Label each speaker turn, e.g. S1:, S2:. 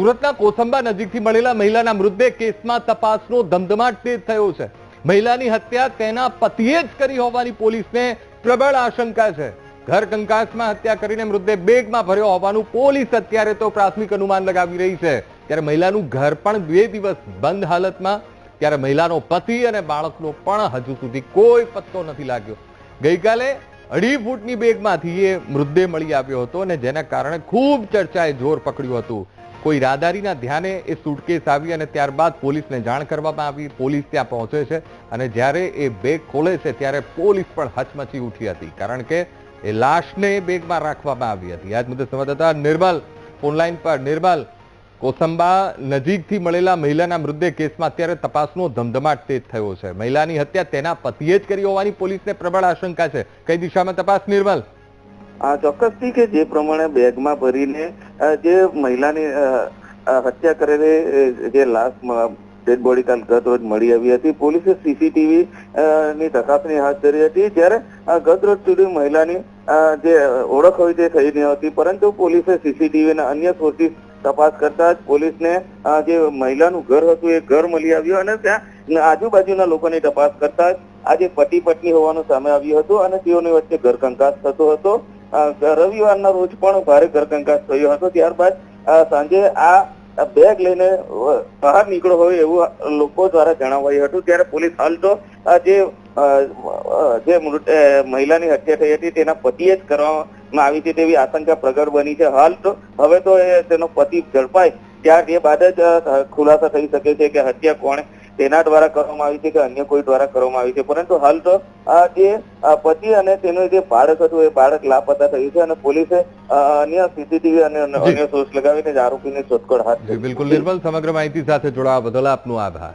S1: સુરતના કોસંબા નજીકથી મળેલા મહિલાના મૃતદેહ કેસમાં તપાસનો ધમધમાટ તેજ થયો છે. મહિલાની હત્યા તેના પતિએ જ કરી હોવાની પોલીસને પ્રબળ આશંકા છે. ઘર કંકાસમાં હત્યા કરીને મૃતદેહ બેગમાં ભર્યો હોવાનું પોલીસ અત્યારે તો પ્રાથમિક અનુમાન લગાવી રહી છે. ત્યારે મહિલાનું ઘર પણ બે દિવસ બંધ હાલતમાં, ત્યારે મહિલાનો પતિ અને બાળકનો પણ હજુ સુધી કોઈ પત્તો નથી લાગ્યો. ગઈકાલે અઢી ફૂટની બેગમાંથી એ મૃતદેહ મળી આવ્યો હતો અને જેના કારણે ખૂબ ચર્ચાએ જોર પકડ્યું હતું. કોઈ રાહદારીના ધ્યાને એ સુટકેસ આવી અને ત્યારબાદ પોલીસને જાણ કરવામાં આવી. પોલીસ ત્યાં પહોંચે છે અને જ્યારે એ બેગ ખોલે છે ત્યારે પોલીસ પણ હચમચી ઉઠી હતી. કારણ કે એ લાશને બેગમાં રાખવામાં આવી હતી. આજ મુદ્દે સંવાદદાતા નિર્મલ ફોનલાઈન પર નિર્મલ કોસંબા નજીકથી મળેલા મહિલાના મૃતદેહ કેસમાં અત્યારે તપાસનો ધમધમાટ તેજ થયો છે. મહિલાની હત્યા તેના પતિએ જ કરી હોવાની પોલીસને પ્રબળ આશંકા છે. કઈ દિશામાં તપાસ નિર્મલ
S2: ચોક્કસથી કે જે પ્રમાણે બેગમાં ભરીને જે મહિલાની હત્યા કરેલી જે લાશ ડેડ બોડી કાલ ગત રોજ મળી આવી હતી. પોલીસે સીસીટીવી ની તપાસણી હાથ ધરી હતી. જ્યારે ગત રોજ સુધી મહિલાની જે ઓળખ હોય તે થઈ ન હતી. પરંતુ પોલીસે સીસીટીવી ના અન્ય સોર્સિસ તપાસ કરતા જ પોલીસને જે મહિલાનું ઘર હતું એ ઘર મળી આવ્યું અને ત્યાં આજુબાજુના લોકોની તપાસ કરતા જ આજે પતિ પત્ની હોવાનું સામે આવ્યું હતું અને તેઓની વચ્ચે ઘર કંકાસ થતો હતો. રવિવારના રોજ પણ ભારે ઘર થયો હતો. ત્યારબાદ સાંજે આ બેગ લઈને બહાર નીકળો હોય એવું લોકો દ્વારા જણાવાયું હતું. ત્યારે પોલીસ હાલ તો જે જે મહિલાની હત્યા થઈ હતી તેના પતિએ જ કરવામાં આવી છે તેવી આશંકા પ્રગટ બની છે. હાલ તો, હવે તો એ તેનો પતિ ઝડપાય. ત્યાર એ બાદ જ ખુલાસા થઈ શકે છે કે હત્યા કોણે તેના દ્વારા કરવામાં આવી છે કે અન્ય કોઈ દ્વારા કરવામાં આવી છે. પરંતુ હાલ તો આ જે પતિ અને તેનું જે બાળક હતું એ બાળક લાપતા થયું છે અને પોલીસે અન્ય સીસીટીવી અને અન્ય સોર્સ લગાવીને જ આરોપીની શોધખોળ હાથ
S1: બિલકુલ નિર્મલ સમગ્ર માહિતી સાથે જોડાવા બદલ આપનો આભાર.